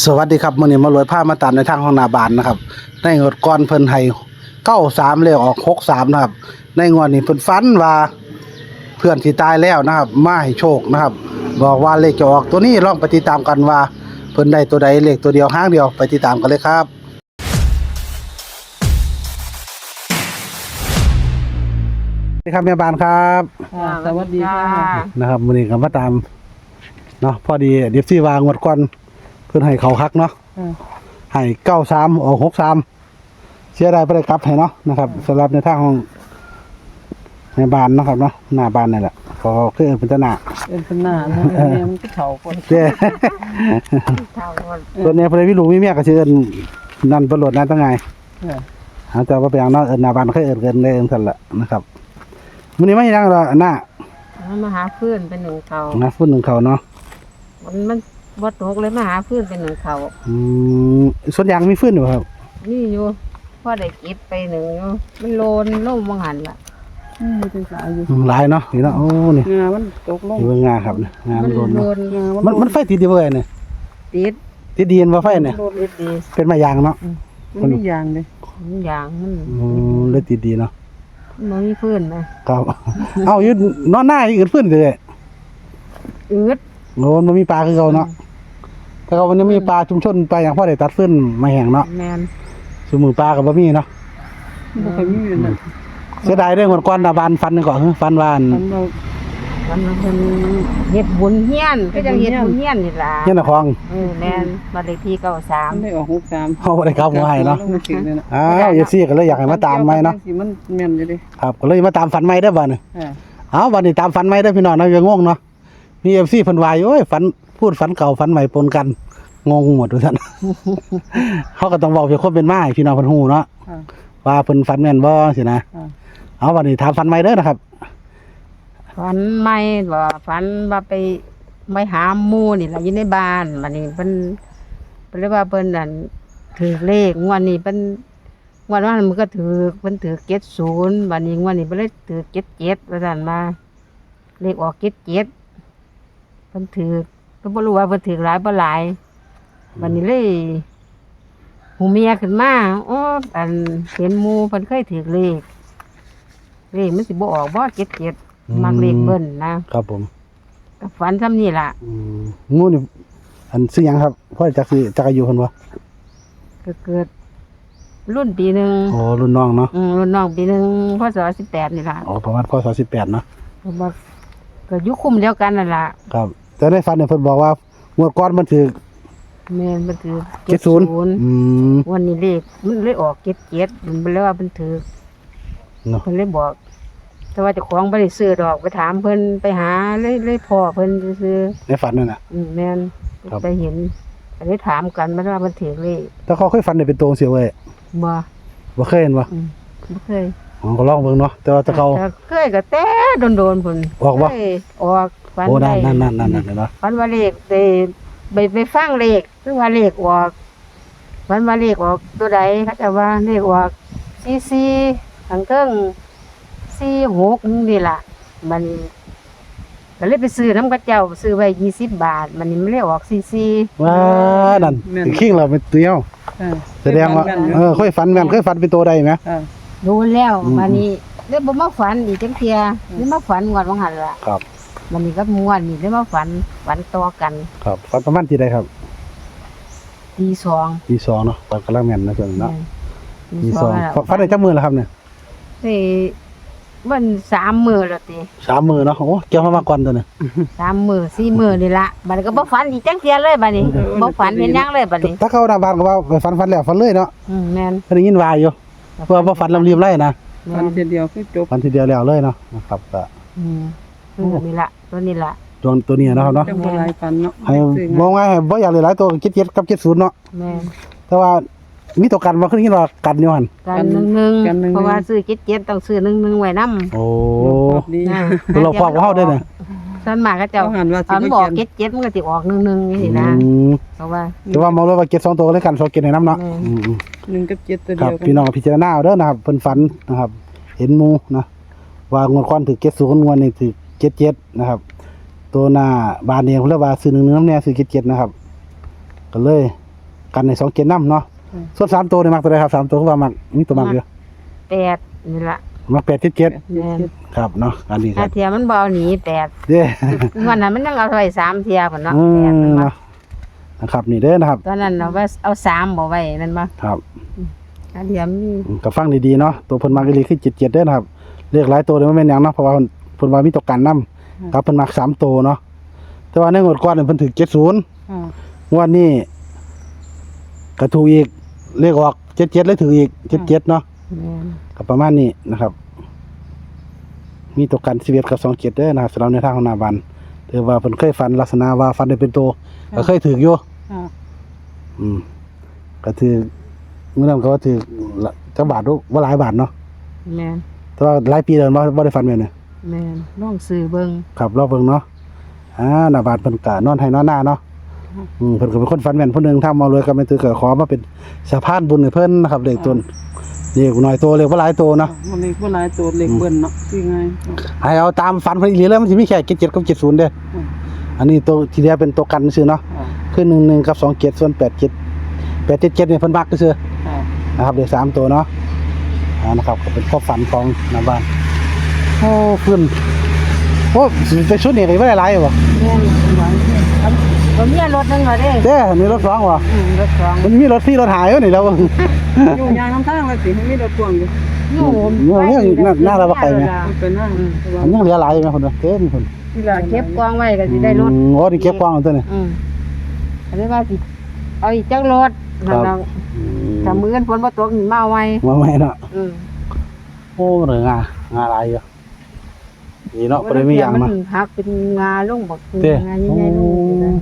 สวัสดีครับมื้อนี้มาลอยผ้ามาตามในทางห้องหน้าบ้านนะครับ ในงวดก่อนเพิ่นให้93เลยออก63นะครับ ในงวดนี้เพิ่นฝันว่าเพื่อนที่ตายแล้วนะครับ มาให้โชคนะครับ บอกว่าเลขจะออกตัวนี้ลองไปติดตามกันว่าเพิ่นได้ตัวใดเลขตัวเดียวห้างเดียวไปติดตามกันเลยครับสวัสดีครับแม่บ้านครับค่ะสวัสดีค่ะนะครับมื้อนี้ก็มาตามเนาะพอดีเดี๋ยวสิวางงวดก่อน เพิ่นให้เขาคักเนาะอ่าให้เก้าสามออกหกสามเสียดายไปเลยครับให้เนาะนะครับสำหรับในทางของในบ้านเนาะครับเนาะหน้าบ้านนี่แหละขอคือเป็นตะหนาเป็นขนาดนะแม่มันก็เฒ่าคนเจ้เฒ่าคนตัวนี้เพลวิลูกมีเมียก็ชื่อเอิ้นนั่นประโลดนั่นตั้งไงเออหาแต่ว่าไปอย่างเนาะเอิ้นหน้าบ้านเคยเอิ้นเกินได้เอิ้นสั่นละนะครับมื้อนี้ไม่ยังหรอกหน้ามันมาหาเพื่อนเป็นหนึ่งเขานะฟุ้นหนึ่งเขาเนาะมันมัน บ่ตกเลยมาหาเพื่อนเป็นหนึ่งเขาอืมส่วนยางมีฟื้นอยู่ครับนี่อยู่พ่อได้เก็บไปหนึ่งอยู่มันโลนลงมังหันล่ะอืมเป็นสายอยู่อืมหลายเนาะนี่เนาะโอ้นี่งามันตกลงอยู่เบิ่งงาครับเนี่ยงามัมันนโดนโลเนาะนมันมันไฟติดดีเว้ยเนี่ยติดติดดีนบ่ไฟเนี่ยโลนติดดีเป็นมายางเนาะมันมีอย่างเลยมันอย่างมันอืมเลยติดดีเนาะมันมีเพื่อนไหมครับ เอาอยู่นอนหน้าอยู่อื่นฟื้นเลยอืดโอ้มันมีปลาคือเขาเนาะ แต่เขาวันนี้มีปลาชุมชนไปอย่างพ่อได้ตัดฟื้นมาแห้งเนาะแมนสมือปลากับบ่มีเนาะบ่เคยมีอยู่นั่นเสียดายเรื่องวันก่อนนะบานฟันก่อนฟันวานมันเรามันเป็นเฮ็ดบุญเฮียนก็จังเฮ็ดบุญเฮียนนี่ล่ะเงี้ยนะคองเออแมนบ้านเลขที่เก้าสามมันได้ออกหกสามเขาบ่ได้กลับหัวให้เนาะลงสิเลยนะอ้าวเอฟซีก็เลยอยากให้มาตามไหมเนาะสิมันแม่นอยู่ดิครับก็เลยมาตามฝันใหม่เด้อบัดนี้อ่าเอาบัดนี้ตามฝันใหม่เด้อพี่น้องนะอย่างงงเนาะมีเอฟซีเพิ่นว่าอยู่โอ้ยฝัน พูดฝันเก่าฝันใหม่ปนกัน งงหมดทุกท่าน เขาก็ต้องบอกเพื่อคนเป็นมาให้พี่น้องเพิ่นฮู้เนาะอ่าว่าเพิ่นฝันแม่นบ่สินะอ่า เอาบัดนี้ถามฝันใหม่เด้อนะครับ ฝันไม่ว่าฝันว่าไปไปหาหมู่นี่ล่ะอยู่ในบ้านบัดนี้เพิ่นเพิ่นเรียกว่าเพิ่นนั่นถือเลขงวดนี้เพิ่นงวดว่ามันก็ถือเพิ่นถือ70บัดนี้งวดนี้เพิ่นเลยถือ77ว่าซั่นมาเลขออก77เพิ่นถือ เพิ่นบ่รู้ว่าเพิ่นถือหลายบ่หลายบัดนี้เลยหูเมียขึ้นมาอ๋ออันเห็นหมู่เพิ่นเคยถือเลขเลขมันสิบ่ออกบ่77มักเลขเบิ่นนะครับผมก็ฝันซ้ำนี่ล่ะอืมงูนี่อันซื้อหยังครับพ่อจักสิจักอายุเพิ่นบ่ก็เกิด รุ่นปีหนึ่งโอ้รุ่นน้องเนาะอืมรุ่นน้องปีหนึ่งพศสิบแปดนี่ล่ะอ๋อประมาณพศ18เนาะก็บอกก็อยุคุมเดียวกันนั่นล่ะครับ แต่ในฝันเนี่ยเพิ่นบอกว่างวดก่อนมันถือแม่นมันถือ70อืมวันนี้เลขมันเลยออกเจ็ดเจ็ดมันเลยว่ามันถือเนาะเพิ่นเลยบอก แต่ว่าเจ้าของบ่ได้ซื้อดอกไปถามเพิ่นไปหาเลยเลยพ่อเพิ่นซื้อในฝันนั่นน่ะ ๆอืมแม่นครับ ไปเห็นก็เลยถามกันมันว่ามันถือเลขแต่เขาเคยฝันได้เป็นตัวเสียเว้ยบ่บ่เคยเห็นบ่อืมบ่เคย อ๋อก็ลองเบิ่งเนาะแต่ว่าแต่เขาแต่เคยก็แต่โดนๆพุ่นออกบ่ เคยออกฝันโอ้ได้นั่นนั่นนั่นนั่นนั่นเนาะฝันว่าเลขไปไปไปฟังเลขหรือว่าเลขออกฝันว่าเลขออกตัวใดเขาจะว่าเลขออกซีซีทางเครื่องซีหกนี่ล่ะ มันก็เลยไปซื้อน้ำกระเจ้าซื้อไว้ยี่สิบบาท มันนี่ไม่ได้ออกซีซีว้านั่นสิคิงเราเป็นตัวเดียวอ่าแสดงว่าเออเคยฝันแม่นเคยฝันเป็นตัวใดไหมอ่า โดนแล้วอืมมันนี่เรื่องบ่มาฝันอีกจังเทียเรื่องมาฝันงวดวังหันละครับมันนี่ก็มวนนี่เรื่องมาฝันฝันต่อกันครับฝันประมาณที่ใดครับตีสองที่สองเนาะฝันกำลังแม่นนะส่วนเนาะตีที่สสอองงแล้วฝันได้จักมือแล้วครับเนี่ยนี่มันสามมือแล้วติสามมือเนาะโอ้เกี่ยวมามาก่อนตัวเนี่ยสามมือสี่มือนี่ละบัดนี้ก็บ่ฝันอีกจังเทียเลยบัดนี้บ่ฝันเห็นหยังเลยบัดนี้ ถ้าเข้าหน้าบ้านก็ว่าไปฝันฝันแล้วฝันเลยเนาะอืมแม่นก็ได้ยินว่าอยู่ เพื่อบ่ฝันลำเลียมไรนะวัแม่นนเดียวคือจบฝันทีเดียวแล้วเลยเนาะนะครับก็อืมคือนี่ละตัวนี้ละตัวตัวนี้นะครับเนาะจังบ่หลายปันเนาะให้มองง่ายให้บ่อยากหลายๆตัวคิดเจ็ดกับเจ็ดศูนย์เนาะแม่นแต่ว่ามีตัวกันมาขึ้นที่ว่ากันอยู่หั่นกันหนึ่งหนึ่งเพราะว่าซื้อเจ็ดเจ็ดต้องซื้อหนึ่งหนึ่งไว้นำโอ้ดีตัวเราพอกว่าเฮาได้เนี่ย ส่วนมากก็เจ้าเจ้าหันว่าสิอันบ่บอกเขียนเจ็ดเจ็ดมันก็สิออกหนึ่งหนึ่งนี่สินะอืมเพราะว่า แต่ว่ามองเลยว่าเก็บสองตัวเลยกันสองเก็บในน้ำเนาะอืมอืม อืมหนึ่งกับเจ็ดตัวคเดีรับยวกัพี่น้องก็พิจารณาเอาเด้อนะครับเพิ่นฝันนะครับ เห็นหมูนะว่างวดก่อนถือเก็บศูนย์งวดนี้ถือเจ็ดเจ็ดนะครับ ตัวหน้าบานเองเพิ่นเรียกว่าซื้อหนึ่งหนึ่งน้ำแน่ซื้อเจ็ดเจ็ดนะครับก็เลย กันในสองเกณฑ์น้ำเนาะอืมส่วนสามตัวนี่มักตัวใดครับสามตัวก็ว่ามักมีตัวมักอยู่แปดนี่ละ มักแปดเจ็ดเจ็ดแม่นครับเนาะอันนี้คถ้ารับเทียมันบ่เอาหนีแปดเด้วันนั้นมันยังเอาไว้สามเทียพุ่นเนาะอืแปดมมันบ่เนาะนะครับนี่เด้อนะครับ ตอนนั้นเอาไว้เอาสามบ่ไว้นั่นบ่ครับถ้าเทียมมีก็ฟังดีๆเนาะตัวเพิ่นมักอีหลีคือเจ็ดเจ็ดเด้อนะครับเรียกหลายตัวเลยไม่แม่นหยังเนาะเพราะว่าเพิ่นเพิ่นว่ามีตัวกันนํครับเพิ่นมักสามตัวเนาะแต่ว่าในงวดก่อนเนี่ยเพิ่นถือเจ็ดศูนย์อ่างวดนี้ก็ถูกอีกเลขออกเจ็ดเจ็ดเลยถืออีกเจ็ดเจ็ดเนาะแม่น ก็ประมาณนี้นะครับ มีตัวกันสิบเอ็ดกับสองเจ็ดเด้อนะครับสำหรับในทางของหนาบันถือว่าเพิ่นเคยฟันลักษณะว่าฟันได้เป็นตัวก็เคยถืออยู่อ่าอืม ก็ถือเมื่อนั้นก็ว่าถือละจักบาทดูว่าหลายบาทเนาะแม่นแต่ว่าหลายปีแล้วบ่บ่ได้ฟันแม่นเนี่ยแม่นลองซื้อเบิ่งครับรอบเบิ่งเนาะอ่าหน้าบาทเพิ่นก็นอนให้นอนหน้าเนาะอืมเพิ่นก็เป็นคนฟันแม่นผู้หนึงถ้ามารวยก็แม่นถือก็ขอมาเป็นสะพานบุญให้เพิ่นนะครับเลขต้น เลขน้อยโตเลขบ่หลายโตเนาะมันเลยบ่หลายตัวเล็กเบิ้นเนาะที่ไงให้เอาตามฝันเพิ่นอีหลีเลยมันสิมีแค่77กับ70เด้ออืมอันนี้ตัวที่เหลือเป็นตัวกันซื่อเนาะอ่าคือ11กับ27ส่วน87 877นี่เพิ่นมักซื่ออ่านะครับเดี๋ยวสามตัวเนาะอ่านะครับก็เป็นข้อฝันของหน้าบ้านโอ้ขึ้นโอ้สิไปชุดนี้ก็บ่ได้หลายบ่แม่นหวังเอาเอาเมียรถหนึงเหรอเด้เด้มีรถสองบ่อืมรถสองมันมีรถที่รถหายอยู่นี่แล้ว อยู่ยางน้ำทางเลยสิให้มีรถพ่วงอยู่อยู่เนี่ยเนี่ยน่าน่าระบายไหม มันเป็นนั่งแต่ว่ามันยังเหลือหลายอยู่ไหมคนเดียวเต็มคนที่ว่าเก็บกองไว้ก็สิได้รถ อืมโอ้นี่เก็บกว้างเอาตัวนี้อืมอันนี้ว่าสิ เอาอีกจักรถนั่นครัน่ะบถ้ามื้ออนฝนบ่ตกนี่มาเอาไว้มาใหม่เนาะอืมโอ้เหลืองางาหลายอยู่นี่เนาะบ่ได้มีหยังมัมานหักเป็นงาลงบักเด้งาใหญ่ๆลงอยู่นั่น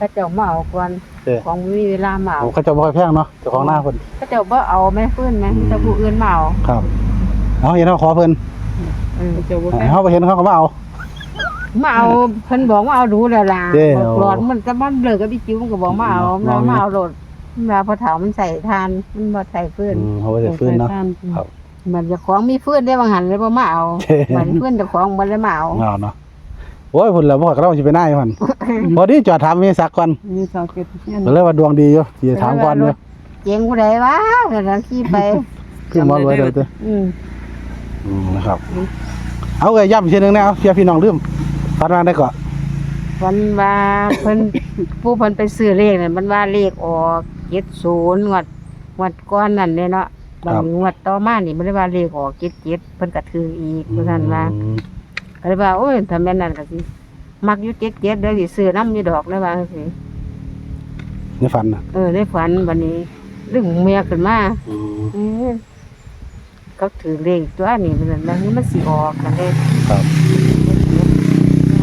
เขาเจ้ามาเอาก่อนเด้ของบ่มีเวลามาเอาโอ้เขาเจะบ่ค่อยแพงเนาะเจ้าของหน้าเพิ่น เขาเจ้าบ่เอาแม่ฟื้นแม่แต่ผู้อื่นมาเอาครับเอาเห็นเขาขอเพิ่นอืมเจ้าบ่ให้แพ้เขาไปเห็นเขาก็มาเอา มาเอาเพิ่นบอกว่าเอาดูแล้วล่ะเด้บอกหลอดมันจะมันเลิกกับพี่จิ๋วมันก็บอกมาเอาอืมมามาเอาโลดเวลาพอเฒ่ามันใส่ทานมันบ่ใส่ฟื้นอืมเขาไปเสร็จฟื้นเนาะ ครับ มันเจะของมีฟื้นได้บางหันเลยบ่มาเอาเด้มันฟื้นเจ้าของบ่ได้มาเอาเอาเนาะ โอ้ยพุ่นแล้วบ่ก็เราสิไปหน้าอยู่หั่นพอดีจอดถามมีสักก่อนมีสาวเก็บเนี่ยก็เลยว่าดวงดีอยู่สิถามก่อนอยู่เจียงผู้ใดวะแล้วนั้นขี่ไป คือหมอรวยเด้อเด้ออืมอืมนะครับ เอาเอ้ยย้ำอีกทีหนึงนะเอาเพียพี่น้องลืมฟัดมาได้ก่อนวันว่าเพิ่น ผู้เพิ่นไปซื้อเลขนั่นมันว่าเลขออก70งวดงวดก้อนนั่นเนี่ยเนาะบางงวดต่อมานี่มันได้ว่าเลขออก77เพิ่นก็ถืออีกว่าซั่นว่าอืม ก็เลยว่าโอ้ยถ้าแม่นนั่นก็สิมักอยู่77เด้อสิซื้อนำอยู่ดอกเลยว่าจังซี่ในฝันนะเออในฝันวันนี้เรื่องเมียขึ้นมาอืมเออเขาถือเลขตัวนี้มันนั่นแล้วมันสิออกกันเลยครับ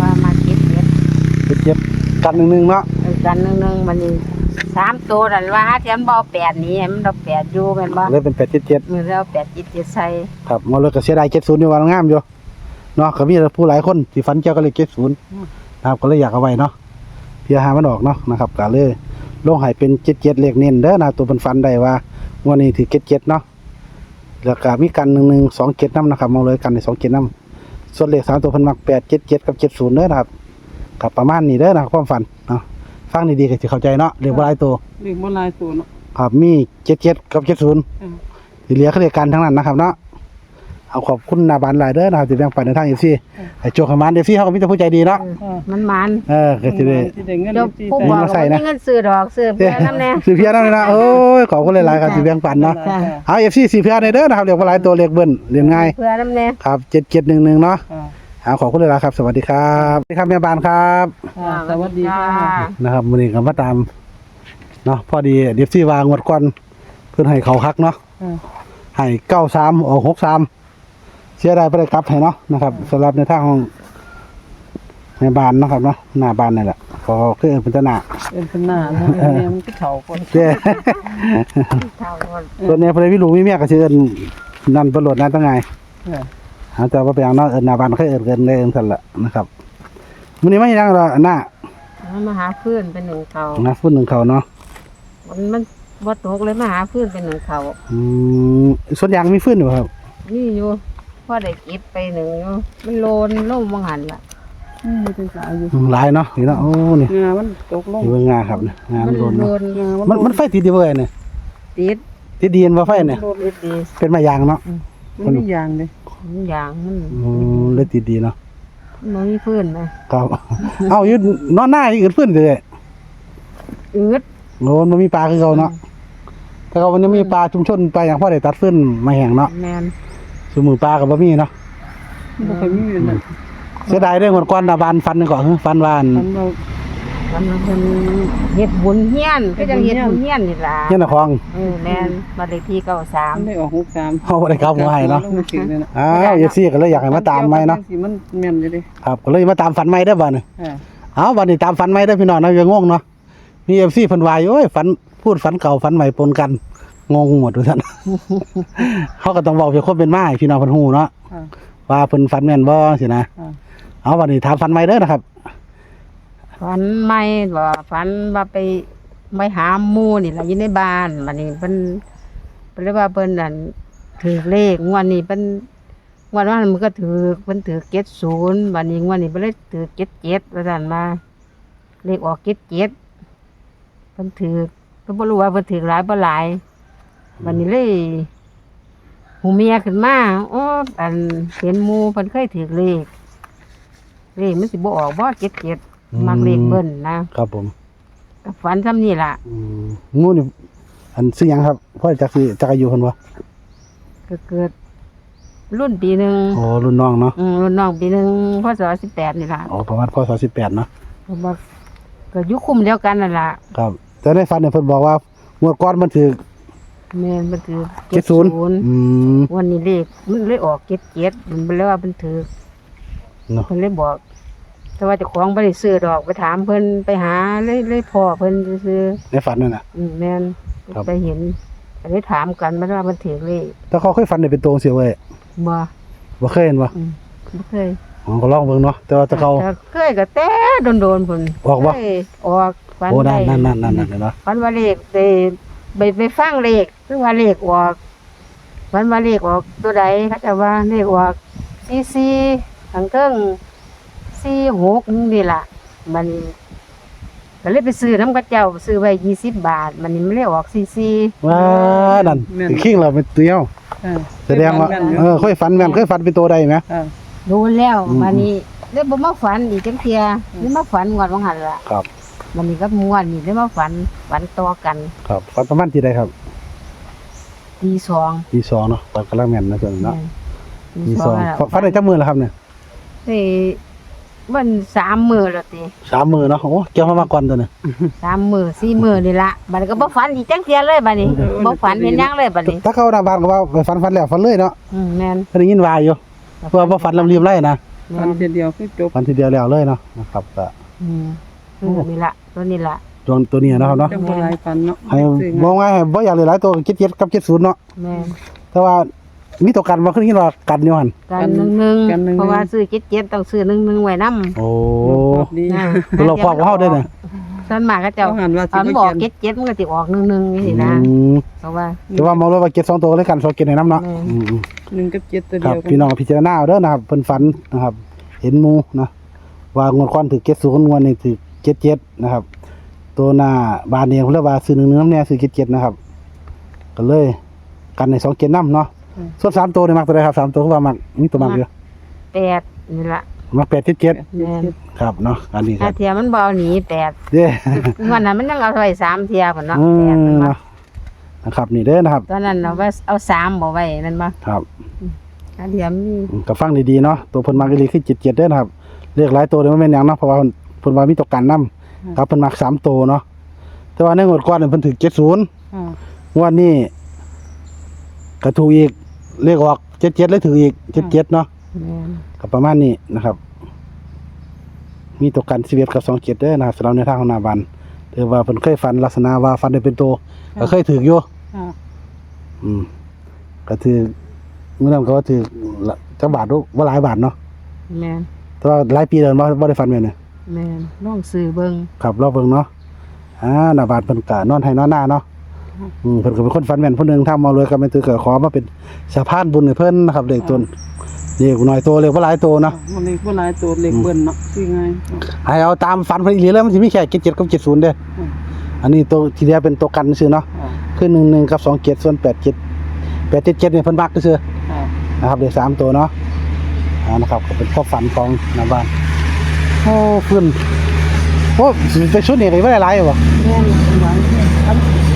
ว่ามาเก็บเก็บเจ็บเจ็บกันหนึ่งหนึ่งเนาะเออกันหนึงหนึงมันนี่สามตัวนั่นว่าหาเทียมบ่เอาแปดนี้มันเอาแปดอยู่แม่นบ่เลยเป็นแปดเจ็ดเจ็ดมือแล้วแปดจิตจิตใส่ครับมาเลยก็เสียดายเจ็ดศูนย์อยู่วันงามอยู่ เนาะก็มีผู้หลายคนที่ฝันเกี่ยวกับเลขเจ็ดศูนย์นะครับก็เลยอยากเอาไว้เนาะเพื่อหามันออกเนาะนะครับก็เลยลงให้เป็นเจ็ดเจ็ดเลขเน้นเด้อนะตัวเป็นฟันได้ว่างวันนี้ถือเจ็ดเจ็ดเนาะแล้วก็มีกันหนึ่งหนึ่งสองเจ็ดน้ำนะครับมองเลยกันในสองเจ็ดน้ำส่วนเลขสามตัวเพันมักแปดเจ็ดเจ็ดกับเจ็ดศูนย์เด้อนะครับกับประมาณนี้เด้อนะครับความฝันเนาะฟังดีๆก็จะเข้าใจเนาะเรียกว่าหลายตัวเล็กบ่หลายตัวเนาะครับมีเจ็ดเจ็ดกับเจ็ดศูนย์อืมที่เหลือเขาเรียกกันทั้งนั้นนะครับเนาะ เอาขอบคุณนาบานหลายเด้อนะครับที่แบ่งปันในทางเอฟซีไอ้โจขมันเอฟซีเขาก็มีแต่ผู้ใจดีเนาะอ่ามันมันเออก็จะได้ที่ได้เงินเดี๋ยวที่ผู้ใส่บอกมาใส่ว่านะมีเงินซื้อดอกซื้อเพื่อน้ำแน่สีเพียนั่นเลยนะโอ้ยขอบคุณหลายๆครับที่แบ่งปันเนาะจ้ะเอาเอฟซีสีเพียในเด้อนะครับเรียกว่าหลายตัวเรียกเบิ้ลเรียนง่ายเพื่อน้ำแน่ครับเจ็ดเจ็ดหนึ่งหนึ่งเนาะอ่าเอาขอบคุณหลายๆครับ สวัสดีครับสวัสดีครับแม่บานครับอ่าสวัสดีค่ะนะครับมื้อนี้ก็มาตามเนาะพอดีเดฟซี่วางงวดก่อนเพิ่นให้เขาคักเนาะอ่าให้เก้าสามออกหกสาม เสียดายไปได้กลับให้เนาะนะครับสำหรับในทางของในบ้านเนาะครับเนาะหน้าบ้านนี่แหละขอคือเป็นตาหน้าเป็นเป็นหน้าเนาะแม่มันก็เฒ่าก่อนเจ้เท่าคนตัวนี้พอดีพี่ลูกมีเมียก็ชื่อเอิ้นนั่นประโลดนั่นตั้งไงเออหาแต่ว่าไปอย่างเนาะเอิ้นหน้าบ้านเคยเอิ้นเกินเลยเอิ้นสั่นละนะครับมื้อนี้ไม่ยังหรอกหน้ามันมาหาเพื่อนเป็นหนึ่งเขานะฟุ้นหนึ่งเขาเนาะมันมันบ่ตกเลยมาหาเพื่อนเป็นหนึ่งเขาอืมส่วนยางมีฟื้นอยู่ครับนี่อยู่ พ่อได้เก็บไปหนึ่งอยู่มันโลนล่มบางหันล่ะออืมมีเป็นสายอยู่อืมหลายเนาะนี่เนาะโอ้นี่งามันตกลงนี่เบิ่งงาครับนี่งามันโดนโดเนาะนงามันมันไฟติดดีเว้ยเนี่ยติดติดดีนบ่ไฟเนี่ยโดนติดดีเป็นมายางเนาะมันมีอย่างเลยอย่างมันอืมเลยติดดีเนาะมันมีพื้นไหมครับเอาอยู่นอนหน้าอีกอื่นเพื่อนเลยอืดโอ้มันมีปลาคือเขาเนาะแต่เขามันยังมีปลาชุมชนไปอย่างพ่อได้ตัดฟื้นมาแห้งเนาะแมน สมือปลากับบ่มีเนาะบ่เคยมีอยู่นั่นเสียดายเรื่องก่อนๆนะบานฟันก่อนฟันวาอันทำเรากำลังเป็นเฮ็ดบุญเฮียนก็จังเฮ็ดบุญเฮียนนี่ล่ะเนี่ยนะคองเออแมนบ้านเลขที่เก้าสามทำได้ออกหกสามเขาบ่ได้เข้ามาให้เนาะลงสิเนี่ยนะอ้าวเอฟซีก็เลยอยากให้มาตามไหมเนาะสิมันแม่นอยู่ดิครับก็เลยมาตามฝันใหม่ได้อบ่เนี่ยอ่าเอาบัดนี้ตามฝันใหม่ได้อพี่น้องนะอย่างงงเนาะมีเอฟซีเพิ่นว่าอยู่โอ้ยฝันพูดฝันเก่าฝันใหม่ปนกัน งงหมดทุกท่าน เขาก็ต้องบอกเพื่อคนเป็นมาให้พี่น้องเพิ่นฮู้เนาะอ่าว่าเพิ่นฝันแม่นบ่สินะอ่า เอาบัดนี้ถามฝันใหม่เด้อนะครับ ฝันไม่บ่ฝันว่าไปไปหาหมู่นี่ล่ะอยู่ในบ้านบัดนี้เพิ่นเพิ่นเรียกว่าเพิ่นนั่นถือเลขงวดนี้เพิ่นงวดว่ามันก็ถือเพิ่นถือ70บัดนี้งวดนี้เพิ่นเลยถือ77ว่าซั่นมาเลขออก77เพิ่นถือเพิ่นบ่รู้ว่าเพิ่นถือหลายบ่หลาย บัดนี้เลยหูเมียขึ้นมาอ๋ออันเห็นหมู่เพิ่นเคยถือเลขเลขมันสิบ่ออกบ่77มักเลขเบิ้ลนะครับผมก็ฝันซ้ำนี่ล่ะอืมงูนี่อันซื้อหยังครับพ่อจักสิจักอายุเพิ่นบ่ก็เกิด รุ่นปีหนึ่งโอ้รุ่นน้องเนาะอืมรุ่นน้องปีหนึ่งพศสิบแปดนี่ล่ะอ๋อประมาณพศ18เนาะก็บอกก็อยุคุมเดียวกันนั่นล่ะครับ แต่ในฝันเนี่ยเพิ่นบอกว่างวดก่อนมันถือ แม่นมันถือ70อืมวันนี้เลขมันเลยออกเจ็ดเจ็ดมันเป็นเลยว่ามันถือเนาะเพิ่นเลยบอก แต่ว่าเจ้าของบ่ได้ซื้อดอกไปถามเพิ่นไปหาเลยเลยพ่อเพิ่นซื้อในฝันนั่นน่ะ ๆอืมแม่นครับ ไปเห็นก็เลยถามกันมันว่ามันถือเลขแต่เขาเคยฝันได้เป็นตัวเสียเว้ยบ่บ่เคยเห็นบ่อืมบ่เคย อ๋อก็ลองเบิ่งเนาะแต่ว่าแต่เขา แต่เคยก็แต่โดนๆพุ่นออกบ่ เคยออกฝันโอ้ได้นั่นนั่นนั่นนั่นนั่นเนาะ ฝันว่าเลขไป ไปไปฟังเลขหรือว่าเลขออกฝันว่าเลขออกตัวใดเขาจะว่าเลขออกซีซีทางเทิงซีหกนี่ล่ะ มันก็เลยไปซื้อน้ำกระเจ้าซื้อไว้ยี่สิบบาท มันนี่ไม่ได้ออกซีซีว้านั่นแม่นคิงเราเป็นตัวเดียวอ่าแสดงว่าเออเคยฝันแม่นเคยฝันเป็นตัวใดไหมอ่าโดนแล้วอืม มันนี่เลยบ่มาฝันอีกจังเทียเลยมาฝันงวดวังหันละครับ มันนี่ก็มวนนี่เลยมาฝันฝันต่อกันครับฝันประมาณที่ใดครับตีสองที่สองเนาะฝันกำลังแม่นนะส่วนเนาะตีที่สสอองงแล้วฝันได้จักมือแล้วครับเนี่ยเฮ้ยมันสามมือแล้วติสามมือเนาะโอ้เกี่ยวมามาก่อนตัวเนี่ยสามมือสี่มือนี่ละบัดนี้ก็บ่ฝันอีกจังเทียเลยบัดนี้บ่ฝันเห็นหยังเลยบัดนี้ถ้าเข้าหน้าบ้านก็ว่าไปฝันฝันแล้วฝันเลยเนาะอืมแม่นก็ได้ยินว่าอยู่เพื่อบ่ฝันลำลีบไล่นะฟันเดียวเดียวคือจบฝันทีเดียวแล้วเลยเนาะนะครับก็อืมคือ นี่ละตัวนี้ละตัวตัวนี้นะครับเนาะจังบ่หลายฟันเนาะให้มองง่ายให้บ่อยากหลายๆตัวคิดเจ็ดกับเจ็ดศูนย์เนาะแม่นแต่ว่ามีตัวกันบ่ขึ้นคิดว่ากันอยู่หั่นกันหนึ่งหนึ่งเพราะว่าซื้อเจ็ดเจ็ดต้องซื้อหนึ่งหนึ่งไว้นำโอ้ดีนะเราพอกับเฮาได้เนี่ยส่วนมากก็เจ้าเจ้าหันว่าสิตอนบ่บอกเขียนเจ็ดเจ็ดมันก็สิออกหนึ่งหนึ่งนี่สินะอืมเพราะว่าแต่ว่ามองเลยว่าเก็บสองตัวเลยกันสองเก็บในน้ำเนาะแม่นอืมอืมหนึ่งกับเจ็ดตัวคเดีรับยวกัพี่น้องก็พิจารณาเอาเด้อนะครับเพิ่นฝันนะครับ เห็นหมูนะว่างวดควันถือเก็บศูนย์งวดนี่ถือ เก็บเจ็ดนะครับ ตัวหน้าบานเองเพิ่นเรียกว่าซื้อหนึ่งเนื้อเนี่ยซื้อเก็บเจ็ดนะครับ ก็เลย กันในสองเก็บน้ำเนาะส่วนสามตัวนี่มักตัวใดครับสามตัวคือว่ามักมีตัวมักอยู่แปดนี่ละมักแปดเจ็ดเจ็ดแม่นครับเนาะอันนี้คถ้ารับเทียมันเบเอาหนีแปดเด้ วันนั้นมันยังเอาไว้สามเทียพุ่นเนาะอืแปดมมันมาเนาะนะครับนี่เด้อนะครับ ตอนนั้นเอาไว้เอาสามบ่ไว้นั่นมาครับถ้าเทียมมีอืมก็ฟังดีๆเนาะตัวเพิ่นมักอีหลีคือเจ็ดเจ็ดเด้อนะครับเรียกหลายตัวเลยมันเป็นหยังเนาะเพราะว่าเพิ่นเพิ่นว่ามีตัวกันนํครับเพิ่นมักสามตัวเนาะแต่ว่าในงวดก่อนนี่เพิ่นถือเจ็ดศูนย์อ่างวดนี้ก็ถูกอีกเลขออกเจ็ดเจ็ดเลยถืออีกเจ็ดเจ็ดเนาะแม่นก็ประมาณนี้นะครับ มีตัวกันสิบเอ็ดกับสองเจ็ดเด้อนะครับสำหรับในทางของหนาบันถือว่าเพิ่นเคยฟันลักษณะว่าฟันได้เป็นตัวก็เคยถืออยู่อ่าอือืมก็ถือเมื่อนั้นก็ถือละจักบาทรู้ว่าหลายบาทเนาะแม่นแต่ว่าหลายปีแล้วบ่บ่ได้ฟันแม่นเนี่ย แม่นลองซื้อเบิ่งครับรอบเบิ่งเนาะอ่าหน้าบาทเพิ่นก็นอนให้นอนหน้าเนาะอืมเพิ่นก็เป็นคนฟันแม่นผู้หนึงถ้ามาเลยก็แม่นถือก็ขอมาเป็นสะพานบุญให้เพิ่นนะครับเลขต้นเด็กน้อยโตเล็กบ่หลายโตเนาะมันเลยบ่หลายตัวเล็กเบิ้นเนาะคือไงให้เอาตามฝันเพิ่นอีหลีแล้วมันสิมีแค่77กับ70เด้ออืมอันนี้ตัวที่เหลือเป็นตัวกันซื่อเนาะอ่าคือ11กับ27ส่วน87 877นี่เพิ่นมักซื่ออ่านะครับเดี๋ยวสามตัวเนาะอ่านะครับก็เป็นข้อฝันของหน้าบ้านโอ้ขึ้นโอ้สิไปชุดนี่ก็บ่ได้หลายบ่แม่นหวัง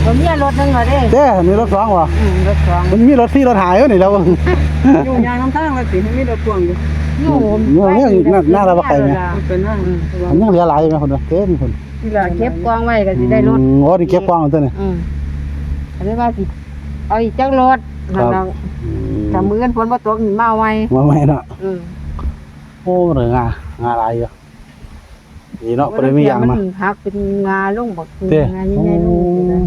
ผมมีรถหนึงเหรอเด้เด้มีรถสองบ่อืมรถสองมันมีรถที่รถหายอยู่นี่แล้วอยู่ยางน้ำทางแล้วสิให้มีรถพ่วงอยู่อยู่อยู่เนี่ยน่าน่าระบายไหมมันเป็นห้างแต่ว่ามันยังเหลือหลายอยู่ไหมคนเดียวเต็มคนที่เหลือเก็บกองไว้ก็สิได้รถอืมโอ้นี่เก็บกว้างตัวนี่อืมอันนี้ว่าสิเอาอีกจักรถครันั่นบน่ะถ้ามื้ออนฝนบ่ตกนี่มาเอาไว้มาใหม่เนาะอืมโอ้เหลืองางาหลายอยู่ นี่เนาะบ่ได้มีหยังมัมานหักเป็นงาลงบักเด้งาใหญ่ๆลงนี่นะ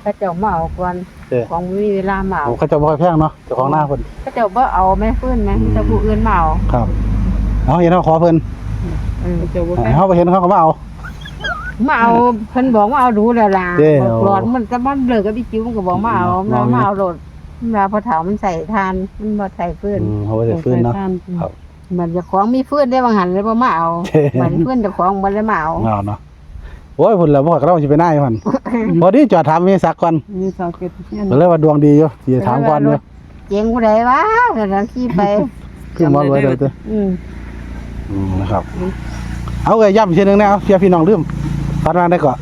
เขาเจ้ามาเอาก่อนเด้ ของบ่มีเวลามาเอาโอ้เขาจะบ่ค่อยแพงเนาะเจ้าของหน้าเพิ่น เขาเจ้าบ่เอาแม่ฟื้นแม่อืมแต่ผู้อื่นมาเอาครับเอาเห็นเขาขอเพิ่นอืมเจ้าบ่ให้แพ้เขาไปเห็นเขาก็มาเอา มาเอาเพิ่นบอกว่าเอาดูแล้วล่ะเด้บอกหลอดมันจะมันเลิกกับพี่จิ๋วมันก็บอกมาเอาอืมมามาเอา โลดเวลาพอเฒ่ามันใส่ทานมันบ่ใส่ฟื้นอืมเขาไปใส่ฟื้นเนาะใส่ทครับ มันเจะของมีฟื้นได้บางหันเลยบ่มาเอาเด้มันฟื้นเจ้าของบ่ได้มาเอาเอาเนาะโอ้ยพุ่นแล้วบ่ก็เราสิไปหน้าอยู่หั่นพอดีจอดถามมีสักก่อนมีสาวเก็ตเนี่ยก็เลยว่าดวงดีอยู่สิถามก่อนอยู่เจ๋งผู้ใดวะนั่นน่ะขี่ไปคือมารวยเด้อเด้ออืมอืมนะครับ เอาเอ้ยย้ำอีกทีหนึงนะเอาเพียพี่น้องลืมฟันวางได้ก่อน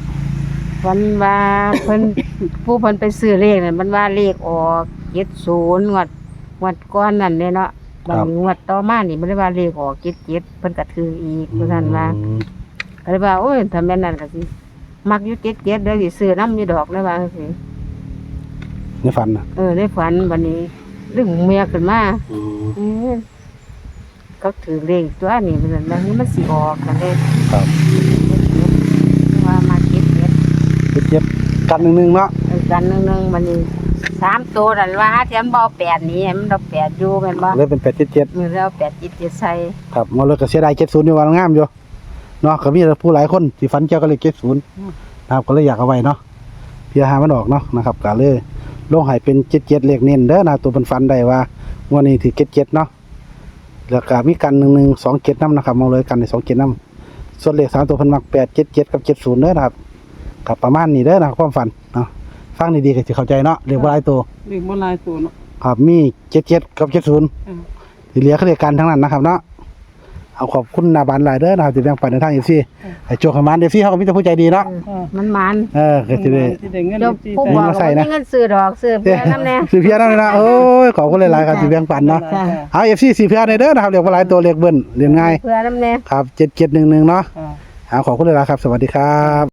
วันว่าเพิ่นผู้เพิ่นไปซื้อเลขนั่นมันว่าเลขออก70งวดงวดก่อนนั่นเนี่ยเนาะ บางงวดต่อมานี่มันได้ว่าเลขออก77เพิ่นก็ถืออีกว่าซั่นว่าอืมก็เลยว่าโอ้ยถ้าแม่นนั่นก็สิมักอยู่77เด้อสิซื้อนำอยู่ดอกเลยว่าจังซี่ในฝันนะเออในฝันวันนี้ดึงเมียขึ้นมาอืมเอ้ยก็ถือเลขตัวนี้มันนั่นมันสิออกกันเลยครับว่ามาเก็บเก็บเจ็บเจ็บกันหนึ่งหนึ่งเนาะ เออกันหนึงหนึงมันนี่ สามตัวนั่นว่าเทียมบ่เอาแปดนี้มันเอาแปดอยู่แม่นบ่เลยเป็นแปดเจ็ดเจ็ดมือเราแปดจิตจิตใส่ครับมาเลยก็เสียดายเจ็ดศูนย์อยู่วันงามอยู่เนาะก็มีผู้หลายคนที่ฝันเกี่ยวกับเลขเจ็ดศูนย์นะครับก็เลยอยากเอาไว้เนาะเพื่อหามันออกเนาะนะครับก็เลยลงให้เป็นเจ็ดเจ็ดเลขเน้นเด้อนะตัวเป็นฟันได้ว่างวันนี้ถือเจ็ดเจ็ดเนาะแล้วก็มีกันหนึ่งหนึ่งสองเจ็ดน้ำนะครับมองเลยกันในสองเจ็ดน้ำส่วนเลขสามตัวเพันมักแปดเจ็ดเจ็ดกับเจ็ดศูนย์เด้อนะครับกับประมาณนี้เด้อนะครับความฝันเนาะ ฟังดีๆก็จะเข้าใจเนาะเรียกว่าหลายตัวเล็กบ่หลายตัวเนาะ ครับมีเจ็ดเจ็ดกับเจ็ดศูนย์อืม ที่เหลือเขาเรียกกันทั้งนั้นนะครับเนาะเอาขอบคุณหนาบานหลายเด้อนะครับที่แบ่งปันในทางเอฟซีไอ้โจขมานเอฟซีเขาก็มีแต่ผู้ใจดีเนาะเออมันมันเออก็จะได้ ที่ได้เงินเดี๋ยวที่ผู้ใส่ บอกมาใส่ว่านะมีเงินซื้อดอกซื้อเพื่อน้ำแน่สีเพียนั่นเลยนะโอ้ยขอบคุณหลายๆครับที่แบ่งปันเนาะจ้ะ เอาเอฟซีสีเพียในเด้อนะครับเรียกว่าหลายตัวเรียกเบิ้ลเรียนง่ายเพื่อน้ำแน่ ครับเจ็ดเจ็ดหนึ่งหนึ่งเนาะอ่า เอาขอบคุณหลายๆครับ สวัสดีครับ